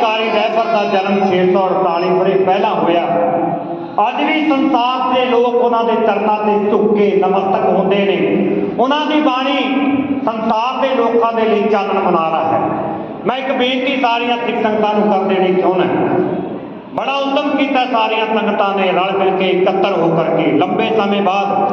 ਕ੍ਰਾਂਤੀਕਾਰੀ ਰਹਿਬਰ ਦਾ ਜਨਮ 648 ਵਰੇ ਪਹਿਲਾਂ ਹੋਇਆ। ਅੱਜ ਵੀ ਸੰਸਾਰ ਦੇ ਲੋਕ ਉਹਨਾਂ ਦੇ ਚਰਨਾਂ ਤੇ ਝੁੱਕ ਕੇ ਨਮਸਤਕ ਹੁੰਦੇ ਨੇ। ਉਹਨਾਂ ਦੀ ਬਾਣੀ ਸੰਸਾਰ ਦੇ ਲੋਕਾਂ ਦੇ ਲਈ ਚਾਨਣ ਮਨਾਰਾ ਹੈ। ਮੈਂ ਇੱਕ ਬੇਨਤੀ ਸਾਰੀਆਂ ਸਿੱਖ ਸੰਗਤਾਂ ਨੂੰ ਕਰ ਦੇਣੀ ਚਾਹੁੰਦਾ ਬੜਾ ਉਦਮ ਕੀਤਾ ਸਾਰੀਆਂ ਸੰਗਤਾਂ ਨੇ ਰਲ ਮਿਲ ਕੇ ਇਕੱਤਰ ਹੋ ਕਰਕੇ। ਲੰਬੇ ਸਮੇਂ ਬਾਅਦ